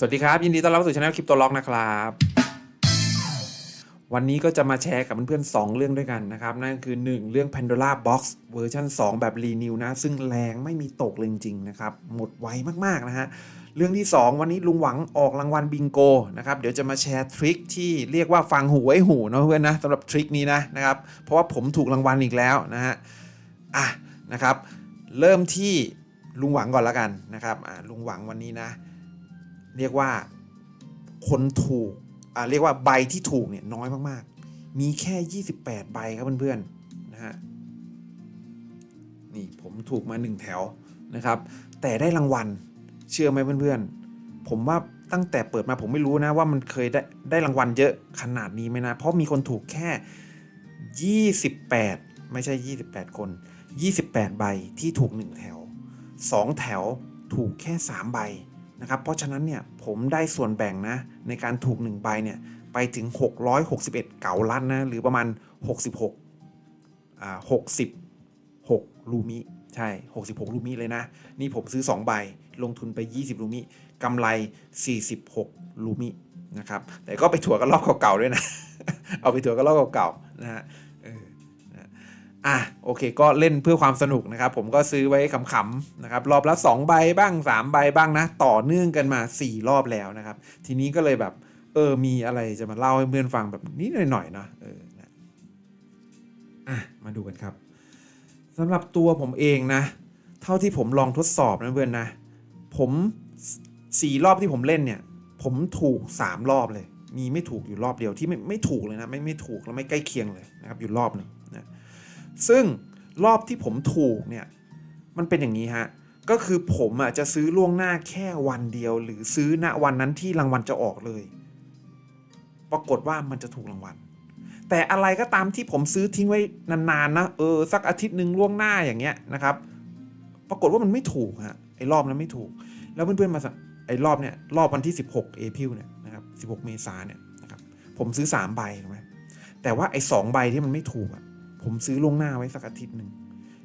สวัสดีครับ ยินดีต้อนรับสู่ช anel คลิปตัวล็อกนะครับ วันนี้ก็จะมาแชร์กับเพื่อนๆ2เรื่องด้วยกันนะครับ นั่นคือ 1 เรื่อง Pandora Box เวอร์ชัน2 แบบรีนิวนะ ซึ่งแรงไม่มีตกเลยจริงๆนะครับ หมดไวมากๆนะฮะ เรื่องที่ 2 วันนี้ลุงหวังออกรางวัลบิงโกนะครับ เดี๋ยวจะมาแชร์ทริคที่เรียกว่าฟังหูไว้หูนะเพื่อนนะสำหรับทริคนี้นะนะครับ เพราะว่าผมถูกรางวัลอีกแล้วนะฮะ อะนะครับ เริ่มที่ลุงหวังก่อนละกันนะครับอะลุงหวังวันนี้นะ เรียกว่าคนถูกอ่าเรียกว่าใบที่ถูกเนี่ยน้อยมากๆ มีแค่ 28 ใบครับเพื่อนๆนะฮะนี่ผมถูกมา 1 แถวนะครับ แต่ได้รางวัลเชื่อไหมเพื่อนๆ ผมว่าตั้งแต่เปิดมาผมไม่รู้นะว่ามันเคยได้ได้รางวัลเยอะขนาดนี้ไหมนะ เพราะมีคนถูกแค่ 28 ไม่ใช่ 28 คน 28 ใบที่ถูก 1 แถว 2 แถวถูกแค่ 3 ใบ นะครับเพราะฉะนั้นเนี่ยผมได้ส่วนแบ่งนะในการถูก1ใบเนี่ยไปถึง 661 เก๋าลัดนนะหรือประมาณ 66อ่า66 ลูมิใช่ 66 ลูมิเลยนะ นี่ผมซื้อ 2 ใบลงทุนไป 20 ลูมิกำไร 46 ลูมินะครับแต่ก็ไปถั่วกันรอบเก่าๆด้วยนะ เอาไปถั่วกันรอบเก่าๆนะฮะ อะโอเค ก็เล่นเพื่อความสนุกนะครับ ผมก็ซื้อไว้ขำๆนะครับ รอบละ 2 ใบบ้าง 3 ใบบ้างนะ ต่อเนื่องกันมา 4 รอบแล้วนะครับ ทีนี้ก็เลยแบบ เออ มีอะไรจะมาเล่าให้เพื่อนฟังแบบนิดหน่อยๆเนาะเออนะอะมาดูกันครับสำหรับตัวผมเองนะ เท่าที่ผมลองทดสอบนะเพื่อนนะ ผมสี่รอบที่ผมเล่นเนี่ย ผมถูก 3 รอบเลย มีไม่ถูกอยู่รอบเดียวที่ไม่ไม่ถูกเลยนะไม่ไม่ถูกแล้วไม่ใกล้เคียงเลยนะครับอยู่รอบหนึ่ง ซึ่งรอบที่ผมถูกเนี่ยมันเป็นอย่างนี้ฮะก็คือผมอะจะซื้อล่วงหน้าแค่วันเดียว หรือซื้อณวันนั้นที่รางวัลจะออกเลย ปรากฏว่ามันจะถูกรางวัล แต่อะไรก็ตามที่ผมซื้อทิ้งไว้นานๆนะเออสักอาทิตย์หนึ่งล่วงหน้าอย่างเงี้ยนะครับ ปรากฏว่ามันไม่ถูกฮะไอ้รอบนั้นไม่ถูก แล้วเพื่อนๆมาสังไอ้รอบเนี่ยรอบวันที่ 16เอพิลเนี่ยนะครับ16 เมษาเนี่ยนะครับผมซื้อ3ใบถูกไหมแต่ว่าไอ้สองใบที่มันไม่ถูกอะ ผมซื้อล่วงหน้าไว้สักอาทิตย์หนึ่ง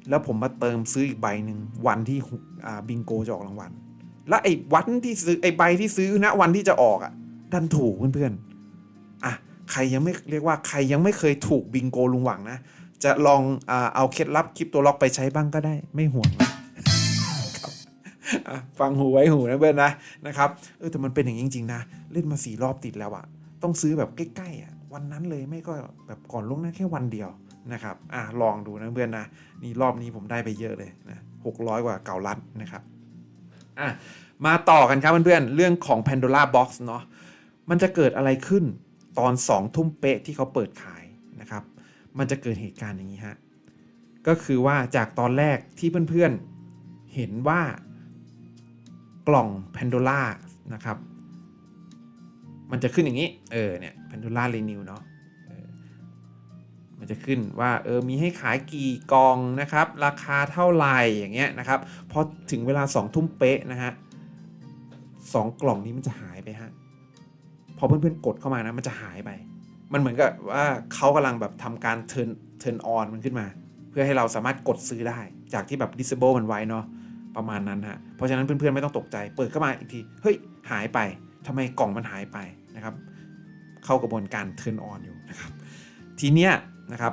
แล้วผมมาเติมซื้ออีกใบหนึ่งวันที่บิงโกจะออกรางวัลแล้วไอ้วันที่ซื้อไอ้ใบที่ซื้อณวันที่จะออกอะดันถูกเพื่อนๆอะใครยังไม่เรียกว่าใครยังไม่เคยถูกบิงโกลุงหวังนะ จะลองอเอาเคล็ดลับคลิปตัวล็อกไปใช้บ้างก็ได้ไม่ห่วงฟังหูไว้หูนะเพื่อนนะนะครับเออแต่มันเป็นอย่างนี้จริงๆนะ เล่นมาสี่รอบติดแล้วอะต้องซื้อแบบใกล้ๆอะวันนั้นเลยไม่ก็แบบก่อนล่วงหน้าแค่วันเดียว นะครับอะลองดูนะเพื่อนนะนี่รอบนี้ผมได้ไปเยอะเลยนะหกร้อยกว่าเก่าลัดนะครับอะมาต่อกันครับเพื่อนๆเรื่องของ Pandora Box เนาะมันจะเกิดอะไรขึ้นตอน2ทุ่มเป๊ะที่เขาเปิดขายนะครับ มันจะเกิดเหตุการณ์อย่างนี้ฮะ ก็คือว่าจากตอนแรกที่เพื่อนๆ เห็นว่ากล่อง Pandora นะครับ มันจะขึ้นอย่างนี้ เออเนี่ย Pandora Renew เนาะ มันจะขึ้นว่าเออมีให้ขายกี่กลองนะครับราคาเท่าไหร่อย่างเงี้ยนะครับพอถึงเวลา2ทุ่มเป๊ะนะฮะสองกล่องนี้มันจะหายไปฮะพอเพื่อนๆกดเข้ามานะมันจะหายไป มันเหมือนกับว่าเขากำลังแบบทำการเทิร์นเทิร์นออนมันขึ้นมา เพื่อให้เราสามารถกดซื้อได้ จากที่แบบ disable มันไว้เนาะประมาณนั้นฮะเพราะฉะนั้นเพื่อนๆไม่ต้องตกใจ เปิดเข้ามาอีกทีเฮ้ยหายไปทำไมกล่องมันหายไปนะครับ เข้ากระบวนการเทิร์นออนอยู่นะครับ ทีเนี้ย นะครับ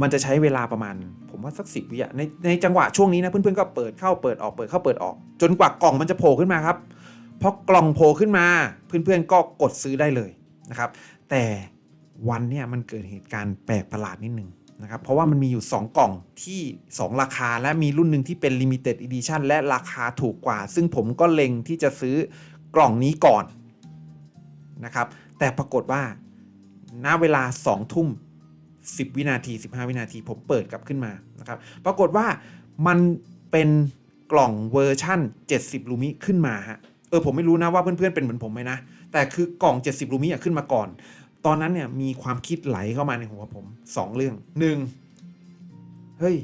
มันจะใช้เวลาประมาณ ผมว่าสักสิบวิอะในในจังหวะช่วงนี้นะเพื่อนๆก็เปิดเข้าเปิดออกเปิดเข้าเปิดออก จนกว่ากล่องมันจะโผล่ขึ้นมาครับพอกล่องโผล่ขึ้นมา เพื่อนๆก็กดซื้อได้เลยนะครับ แต่วันเนี่ยมันเกิดเหตุการณ์แปลกประหลาดนิดนึงนะครับ เพราะว่ามันมีอยู่ 2 กล่องที่ 2 ราคาและมีรุ่นหนึ่งที่เป็น Limited Edition และราคาถูกกว่า ซึ่งผมก็เล็งที่จะซื้อกล่องนี้ก่อนนะครับ แต่ปรากฏว่า ณเวลา 2 ทุ่ม 10 วินาที 15 วินาที ผมเปิดกลับขึ้นมานะครับ ปรากฏว่ามันเป็นกล่องเวอร์ชั่น 70 ลูมิขึ้นมาฮะ เออ ผมไม่รู้นะว่าเพื่อนๆ เป็นเหมือนผมไหมนะ แต่คือกล่อง 70 ลูมิอะขึ้นมาก่อน ตอนนั้นเนี่ยมีความคิดไหลเข้ามาในหัวผม 2 เรื่อง 1. เฮ้ย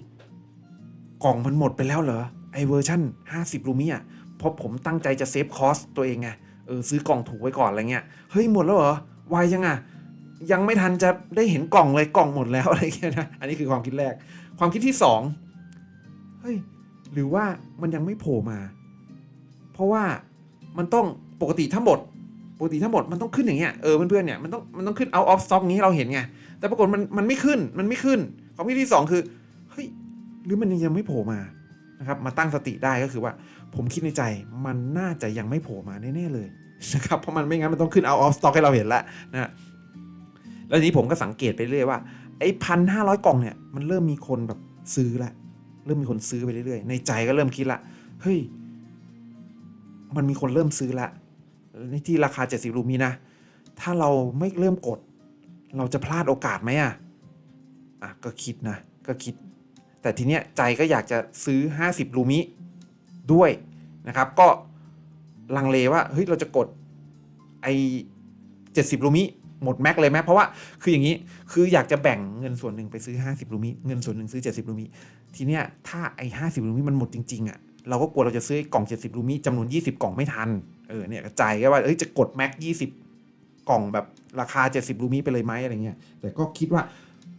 กล่องมันหมดไปแล้วเหรอ ไอเวอร์ชั่น 50 ลูมิอะ เพราะผมตั้งใจจะเซฟคอสตัวเองไง เออซื้อกล่องถูกไว้ก่อนอะไรเงี้ย เฮ้ยหมดแล้วเหรอ ไวยังอะ ยังไม่ทันจะได้เห็นกล่องเลยกล่องหมดแล้วอะไรเงี้ยนะอันนี้คือความคิดแรก ความคิดที่สองเฮ้ยหรือว่ามันยังไม่โผล่มา เพราะว่ามันต้องปกติถ้าหมดปกติถ้าหมดมันต้องขึ้นอย่างเงี้ยเออเพื่อนๆเนี่ยมันต้องมันต้องขึ้น out of stock นี้เราเห็นไงแต่ปรากฏมันมันไม่ขึ้นมันไม่ขึ้นของพี่ที่สองคือเฮ้ยหรือมันยังไม่โผล่มานะครับมาตั้งสติได้ก็คือว่า ผมคิดในใจมันน่าจะยังไม่โผล่มาแน่ๆเลยนะครับเพราะมันไม่งั้นมันต้องขึ้น out of stock ให้เราเห็นแล้วนะ แล้วทีนี้ผมก็สังเกตไปเรื่อยว่าไอ้พันห้าร้อยกล่องเนี่ยมันเริ่มมีคนแบบซื้อละเริ่มมีคนซื้อไปเรื่อยๆ ในใจก็เริ่มคิดละเฮ้ยมันมีคนเริ่มซื้อละในที่ราคา 70รูมีนะ ถ้าเราไม่เริ่มกด เราจะพลาดโอกาสไหมอะอะก็คิดนะ ก็คิด แต่ทีเนี้ยใจก็อยากจะซื้อ 50รูมิด้วยนะครับ ก็ลังเลว่าเฮ้ยเราจะกดไอ้70รูมิ หมดแม็กเลยไหมเพราะว่าคืออย่างนี้คืออยากจะแบ่งเงินส่วนหนึ่งไปซื้อ 50รูมิเงินส่วนหนึ่งซื้อ 70รูมิทีเนี้ยถ้าไอ้50รูมิมันหมดจริงๆอะเราก็กลัวเราจะซื้อกล่อง 70รูมิจำนวน 20 กล่องไม่ทันเออเนี่ยใจก็ว่าเอ้ยจะกดแม็ก20 กล่องแบบราคา 70รูมิไปเลยไหมอะไรเงี้ยแต่ก็คิดว่า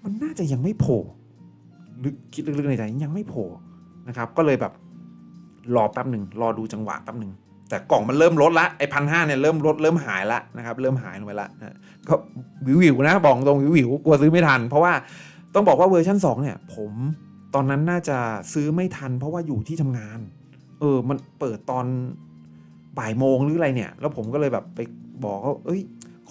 มันน่าจะยังไม่โผล่ลึกคิดลึกๆในใจยังไม่โผล่นะครับก็เลยแบบรอแป๊บหนึ่งรอดูจังหวะแป๊บหนึ่ง แต่กล่องมันเริ่มลดละไอพันห้าเนี่ยเริ่มลดเริ่มหายละนะครับเริ่มหายลงไปละนะก็วิววิวๆนะบอกตรงวิววิวๆกลัวซื้อไม่ทัน เพราะว่าต้องบอกว่าเวอร์ชัน2เนี่ยผมตอนนั้นน่าจะซื้อไม่ทัน เพราะว่าอยู่ที่ทำงาน เออมันเปิดตอนบ่ายโมงหรืออะไรเนี่ย แล้วผมก็เลยแบบไปบอกเขาเอ้ย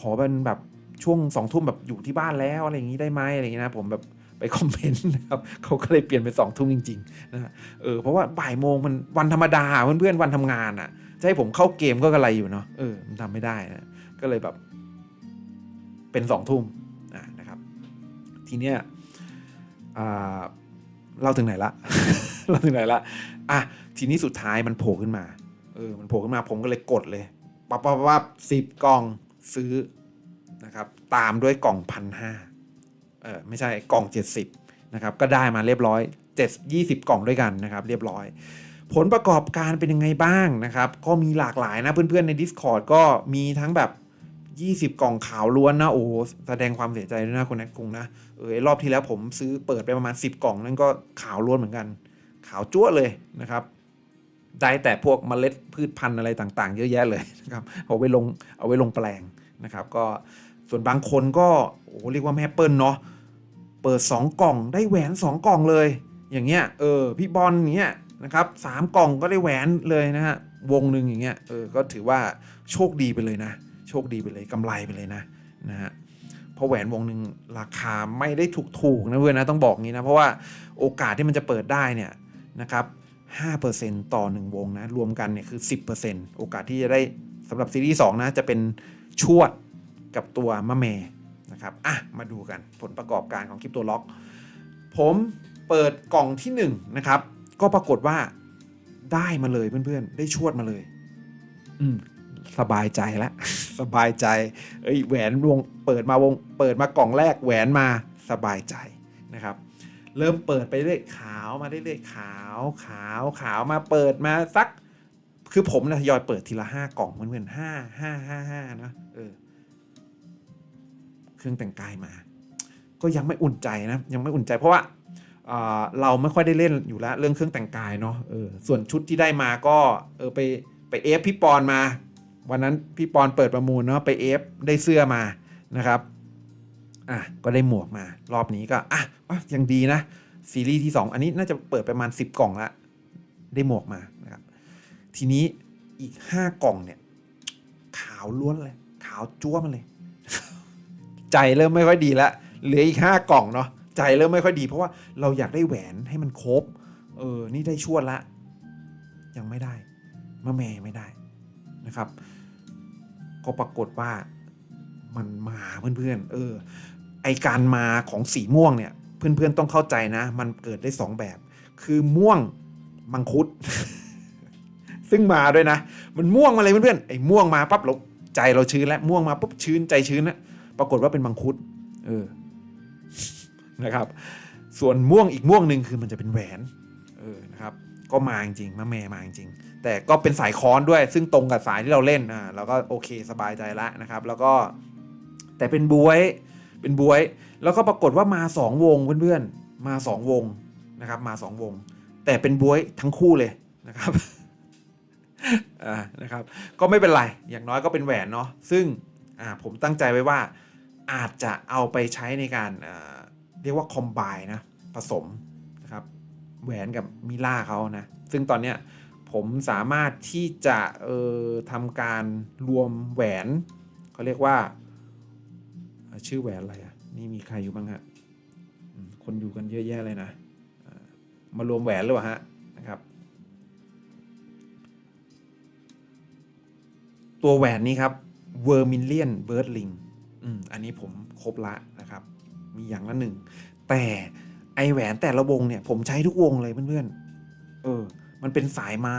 ขอเป็นแบบช่วงสองทุ่มแบบอยู่ที่บ้านแล้วอะไรอย่างนี้ได้ไหมอะไรอย่างนี้นะผมแบบไปคอมเมนต์นะครับเขาก็เลยเปลี่ยนเป็นสองทุ่มจริงๆนะเออเพราะว่าบ่ายโมงมันวันธรรมดาเพื่อนๆวันทำงานอะ่ะ จะให้ผมเข้าเกมก็กระไรอยู่เนาะเออมันทำไม่ได้นะก็เลยแบบเป็นสองทุ่มะนะครับ ทีเนี้ยอ่าเราถึงไหนละ เราถึงไหนละอะทีนี้สุดท้ายมันโผล่ขึ้นมาเออมันโผล่ขึ้นมาผมก็เลยกดเลยปั๊บปั๊บปั๊บสิบกล่องซื้อนะครับ ตามด้วยกล่องพันห้าเออไม่ใช่กล่องเจ็ดสิบนะครับก็ได้มาเรียบร้อยเจ็ดยี่สิบกล่องด้วยกันนะครับ เรียบร้อย ผลประกอบการเป็นยังไงบ้างนะครับ ก็มีหลากหลายนะ เพื่อนๆใน Discord ก็มีทั้งแบบ 20 กล่องขาวล้วนนะ โอ้โหแสดงความเสียใจด้วยนะคุณแอคคุงนะ เออรอบที่แล้วผมซื้อเปิดไปประมาณ 10 กล่องนั่นก็ขาวล้วนเหมือนกัน ขาวจั่วเลยนะครับได้แต่พวกเมล็ดพืชพันธุ์อะไรต่างๆ เยอะแยะเลยนะครับเอาไว้ลงเอาไว้ลงแปลงนะครับ ก็ส่วนบางคนก็โอ้เรียกว่าแม่เปิลเนาะเปิด 2 กล่องได้แหวน 2 กล่องเลย อย่างเงี้ยเออพี่บอลอย่างเงี้ย นะครับสามกล่องก็ได้แหวนเลยนะฮะวงหนึ่งอย่างเงี้ยเออก็ถือว่าโชคดีไปเลยนะ โชคดีไปเลยกำไรไปเลยนะนะฮะเพราะแหวนวงหนึ่งราคาไม่ได้ถูกถูกนะเพื่อนนะต้องบอกงี้นะเพราะว่าโอกาสที่มันจะเปิดได้เนี่ยนะครับ5%ต่อ 1 วงนะรวมกันเนี่ยคือ 10%โอกาสที่จะได้สำหรับซีรีส์2นะจะเป็นชวดกับตัวมะเมนะครับอะมาดูกันผลประกอบการของคลิปตัวล็อก ผมเปิดกล่องที่ 1 นะครับ ก็ปรากฏว่าได้มาเลยเพื่อนๆ ได้ชวดมาเลย อืมสบายใจแล้วสบายใจ เอ้ยแหวนวงเปิดมาวง เปิดมากล่องแรกแหวนมาสบายใจนะครับ เริ่มเปิดไปเรื่อยขาวมาเรื่อยๆขาวขาวขาวมาเปิดมาสัก คือผมนะทยอยเปิดทีละห้ากล่องเพื่อนๆห้าห้าห้าห้านะเออเครื่องแต่งกายมา ก็ยังไม่อุ่นใจนะยังไม่อุ่นใจเพราะว่าอ่า เราไม่ค่อยได้เล่นอยู่แล้วเรื่องเครื่องแต่งกายเนาะเออส่วนชุดที่ได้มาก็เออไปไปเอฟพี่ปอนมา วันนั้นพี่ปอนเปิดประมูลเนาะไปเอฟได้เสื้อมานะครับอะก็ได้หมวกมารอบนี้ก็อะยังดีนะซีรีส์ที่ 2 อันนี้น่าจะเปิดประมาณ 10 กล่องละได้หมวกมานะครับทีนี้อีก 5 กล่องเนี่ยขาวล้วนเลย ขาวจ้วมันเลย ใจเริ่มไม่ค่อยดีละเหลืออีก 5 กล่องเนาะ ใจเริ่มไม่ค่อยดี เพราะว่าเราอยากได้แหวนให้มันครบ เออ นี่ได้ชวดละ ยังไม่ได้มะแม่ไม่ได้นะครับ ก็ปรากฏว่ามันมาเพื่อนๆ เออ ไอการมาของสีม่วงเนี่ย เพื่อนๆต้องเข้าใจนะ มันเกิดได้สองแบบ คือม่วงมังคุด ซึ่งมาด้วยนะ มันม่วงมาเลยเพื่อนๆ ไอ้ม่วงมาปั๊บเราใจเราชื้นแล้วม่วงมาปุ๊บชื้นใจชื้นนะปรากฏว่าเป็นมังคุด เออ นะครับ ส่วนม่วงอีกม่วงหนึ่งคือมันจะเป็นแหวนเออนะครับก็มาจริงมาแม่มาจริง แต่ก็เป็นสายค้อนด้วยซึ่งตรงกับสายที่เราเล่นอ่าเราก็โอเคสบายใจละนะครับ แล้วก็แต่เป็นบวยเป็นบวย แล้วก็ปรากฏว่ามาสองวงเพื่อนๆ มาสองวงนะครับ มาสองวง แต่เป็นบวยทั้งคู่เลยนะครับอ่านะครับ ก็ไม่เป็นไร อย่างน้อยก็เป็นแหวนเนาะซึ่งอ่าผมตั้งใจไว้ว่าอาจจะเอาไปใช้ในการอ่า เรียกว่าคอมไบนะผสมนะครับแหวนกับมิล่าเขานะ ซึ่งตอนเนี้ยผมสามารถที่จะเอ่อทำการรวมแหวนเขาเรียกว่า ชื่อแหวนอะไรอะนี่มีใครอยู่บ้างฮะคนอยู่กันเยอะแยะเลยนะมารวมแหวนหรือเปล่าฮะนะครับ ตัวแหวนนี้ครับ Vermilion Birdling อืมอันนี้ผมครบละนะครับ มีอย่างละหนึ่ง แต่ไอแหวนแต่ละวงเนี่ยผมใช้ทุกวงเลยเพื่อนๆ เออ มันเป็นสายไม้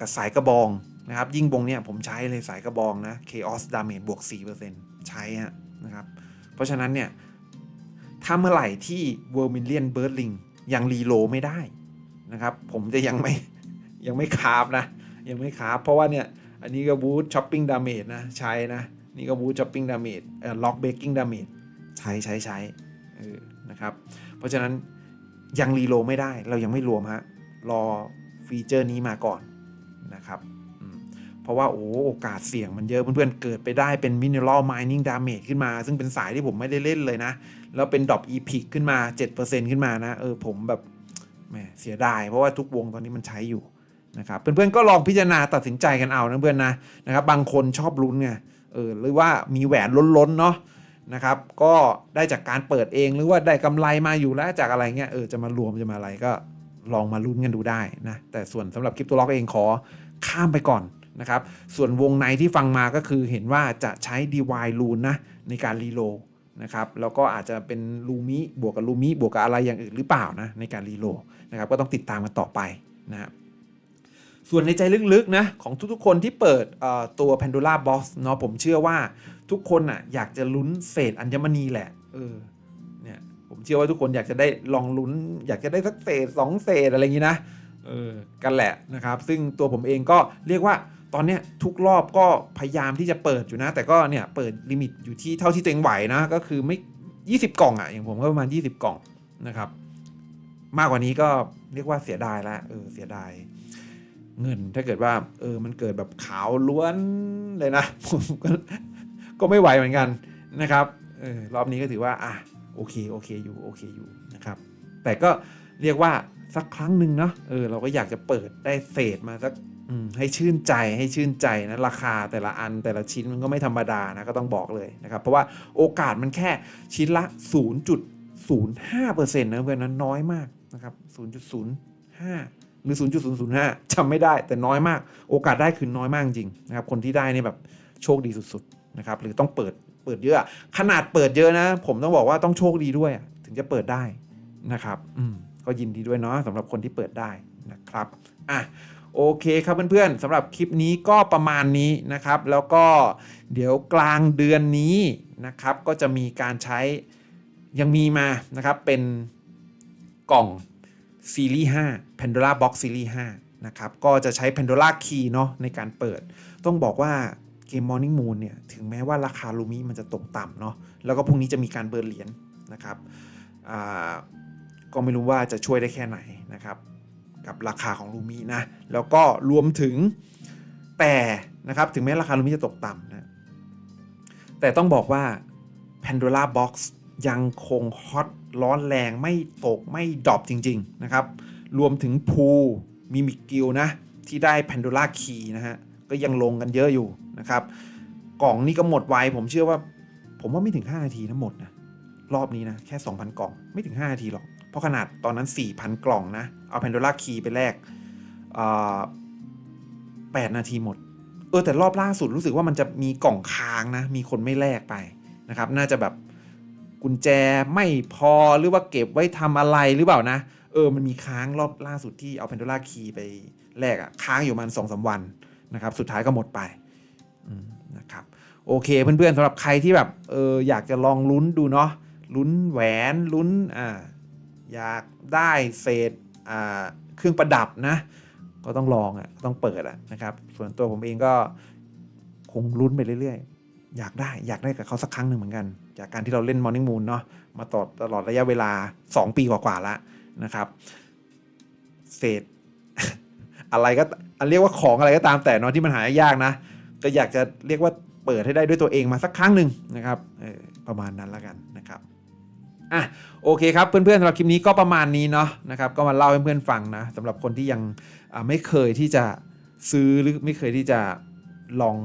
กับสายกระบองนะครับ ยิ่งวงเนี่ยผมใช้เลยสายกระบองนะ Chaos Damage บวก 4%ใช้ฮะนะครับ เพราะฉะนั้นเนี่ยถ้าเมื่อไหร่ที่ Vermilion Birdling ยังรีโลไม่ได้นะครับ ผมจะยังไม่ยังไม่คาบนะ ยังไม่คาบเพราะว่าเนี่ย อันนี้ก็บูทช้อปปิ้งดาเมจนะ ใช้นะ นี่ก็บูทช้อปปิ้งดาเมจเอ่อล็อกเบกกิ้งดาเมจใช้ใช้ใช้ เออนะครับ เพราะฉะนั้นยังรีโลไม่ได้เรายังไม่รวมฮะรอฟีเจอร์นี้มาก่อนนะครับเพราะว่าโอ้โอกาสเสี่ยงมันเยอะเพื่อนๆเกิดไปได้เป็นมินเนอรัลม i นิ่งดาเมจขึ้นมา ซึ่งเป็นสายที่ผมไม่ได้เล่นเลยนะ แล้วเป็นดรอปอีพิกขึ้นมา 7%ขึ้นมานะเออผมแบบแหมเสียดาย เพราะว่าทุกวงตอนนี้มันใช้อยู่นะครับเพื่อนๆก็ลองพิจารณาตัดสินใจกันเอานะเพื่อนนะนะครับบางคนชอบลุ้นไงเออหรือว่ามีแหวนล้นๆเนาะ นะครับ ก็ได้จากการเปิดเองหรือว่าได้กำไรมาอยู่แล้วจากอะไรเงี้ยเออจะมารวมจะมาอะไรก็ลองมาลุ้นกันดูได้นะ แต่ส่วนสำหรับคลิปตัวล็อกเองขอข้ามไปก่อนนะครับ ส่วนวงในที่ฟังมาก็คือเห็นว่าจะใช้ DY ลูนนะในการรีโลนะครับแล้วก็อาจจะเป็นลูมิบวกกับลูมิบวกกับอะไรอย่างอื่นหรือเปล่านะในการรีโลนะครับก็ต้องติดตามกันต่อไปนะครับ ส่วนในใจลึกๆนะของทุกๆคนที่เปิดตัว Pandora Box เนาะผมเชื่อว่าทุกคนอะอยากจะลุ้นเศษอัญมณีแหละเออเนี่ยผมเชื่อว่าทุกคนอยากจะได้ลองลุ้น อยากจะได้สักเศษสองเศษอะไรอย่างนี้นะเออกันแหละนะครับ ซึ่งตัวผมเองก็เรียกว่าตอนเนี้ยทุกรอบก็พยายามที่จะเปิดอยู่นะ แต่ก็เนี่ยเปิดลิมิตอยู่ที่เท่าที่ตัวเองไหวนะ ก็คือไม่ 20 กล่องอะอย่างผมก็ประมาณ 20 กล่องนะครับ มากกว่านี้ก็เรียกว่าเสียดายละเออเสียดาย เงิน ถ้าเกิดว่าเออมันเกิดแบบขาวล้วนเลยนะผมก็ก็ไม่ไหวเหมือนกันนะครับออรอบนี้ก็ถือว่าอะโอเคโอเคอยู่โอเคอยู่นะครับ แต่ก็เรียกว่าสักครั้งหนึ่งเนาะเออเราก็อยากจะเปิดได้เศษมาสักให้ชื่นใจให้ชื่นใจนะราคาแต่ละอันแต่ละชิ้นมันก็ไม่ธรรมดานะก็ต้องบอกเลยนะครับ เพราะว่าโอกาสมันแค่ชิ้นละ 0.05%นะเพื่อนนะน้อยมากนะครับ 0.05 หรือ 0.005จำไม่ได้แต่น้อยมาก โอกาสได้คือน้อยมากจริงนะครับ คนที่ได้นี่แบบโชคดีสุดๆนะครับ หรือต้องเปิดเปิดเยอะ ขนาดเปิดเยอะนะ ผมต้องบอกว่าต้องโชคดีด้วย ถึงจะเปิดได้นะครับอืมก็ยินดีด้วยเนาะสำหรับคนที่เปิดได้นะครับอะโอเคครับเพื่อนๆสำหรับคลิปนี้ก็ประมาณนี้นะครับ แล้วก็เดี๋ยวกลางเดือนนี้นะครับ ก็จะมีการใช้ยังมีมานะครับเป็นกล่อง ซีรีส์5 Pandora Box ซีรีส์5นะครับ ก็จะใช้ Pandora Key เนาะในการเปิด ต้องบอกว่าเกม Morning Moon เนี่ย ถึงแม้ว่าราคาลูมิมันจะตกต่ำเนาะ แล้วก็พรุ่งนี้จะมีการเบิร์นเหรียญนะครับอ่าก็ไม่รู้ว่าจะช่วยได้แค่ไหนนะครับ กับราคาของลูมินะ แล้วก็รวมถึงแต่นะครับ ถึงแม้ราคาลูมิจะตกต่ำนะ แต่ต้องบอกว่า Pandora Box ยังคงฮอตร้อนแรงไม่ตกไม่ดรอปจริง ๆ นะครับ รวมถึงพูมิมิกิลนะ ที่ได้ Pandora Key นะฮะ ก็ยังลงกันเยอะอยู่นะครับ กล่องนี้ก็หมดไว ผมเชื่อว่า ผมว่าไม่ถึง 5 นาทีนะหมดนะ รอบนี้นะ แค่ 2,000 กล่องไม่ถึง 5 นาทีหรอก เพราะขนาดตอนนั้น 4,000 กล่องนะ เอา Pandora Key ไปแลกอ่า8นาทีหมด เออแต่รอบล่าสุดรู้สึกว่ามันจะมีกล่องค้างนะ มีคนไม่แลกไปนะครับ น่าจะแบบ กุญแจไม่พอหรือว่าเก็บไว้ทำอะไรหรือเปล่านะ เออมันมีค้างรอบล่าสุดที่เอา Pandora Key ไปแลกอะค้างอยู่ประมันสองสาวันนะครับ สุดท้ายก็หมดไปนะครับโอเคเพื่อนๆสำหรับใครที่แบบเอออยากจะลองลุ้นดูเนาะลุ้นแหวนลุ้นอ่าอยากได้เศษอ่าเครื่องประดับนะ ก็ต้องลองอะต้องเปิดอะนะครับ ส่วนตัวผมเองก็คงลุ้นไปเรื่อยๆ อยากได้อยากได้กับเขาสักครั้งหนึ่งเหมือนกัน จากการที่เราเล่น Morning Moon เนาะมาตอดตลอดระยะเวลา 2 ปีกว่าๆแล้วนะครับ เศษ อะไรก็เรียกว่าของอะไรก็ตามแต่เนอะที่มันหายากนะ ก็อยากจะเรียกว่าเปิดให้ได้ด้วยตัวเองมาสักครั้งหนึ่งนะครับประมาณนั้นแล้วกันนะครับอะโอเคครับเพื่อนๆสำหรับคลิปนี้ก็ประมาณนี้เนาะนะครับก็มาเล่าให้เพื่อนฟังนะสำหรับคนที่ยังไม่เคยที่จะซื้อหรือไม่เคยที่จะลอง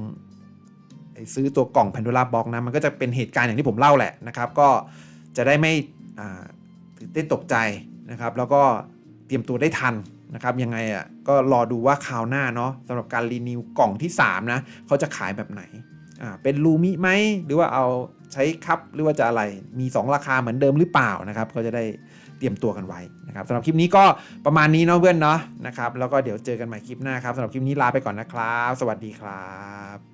ซื้อตัวกล่อง Pandora Box นะ มันก็จะเป็นเหตุการณ์อย่างที่ผมเล่าแหละนะครับ ก็จะได้ไม่ตื่นเต้นตกใจนะครับ แล้วก็เตรียมตัวได้ทันนะครับยังไงอะก็รอดูว่าคราวหน้าเนาะสำหรับการรีนิวกล่องที่ 3 นะเขาจะขายแบบไหนอ่าเป็นลูมิไหมหรือว่าเอาใช้คัพหรือว่าจะอะไรมี 2 ราคาเหมือนเดิมหรือเปล่านะครับก็จะได้เตรียมตัวกันไว้นะครับสำหรับคลิปนี้ก็ประมาณนี้เนาะเพื่อนเนาะนะครับแล้วก็เดี๋ยวเจอกันใหม่คลิปหน้าครับสำหรับคลิปนี้ลาไปก่อนนะครับ สวัสดีครับ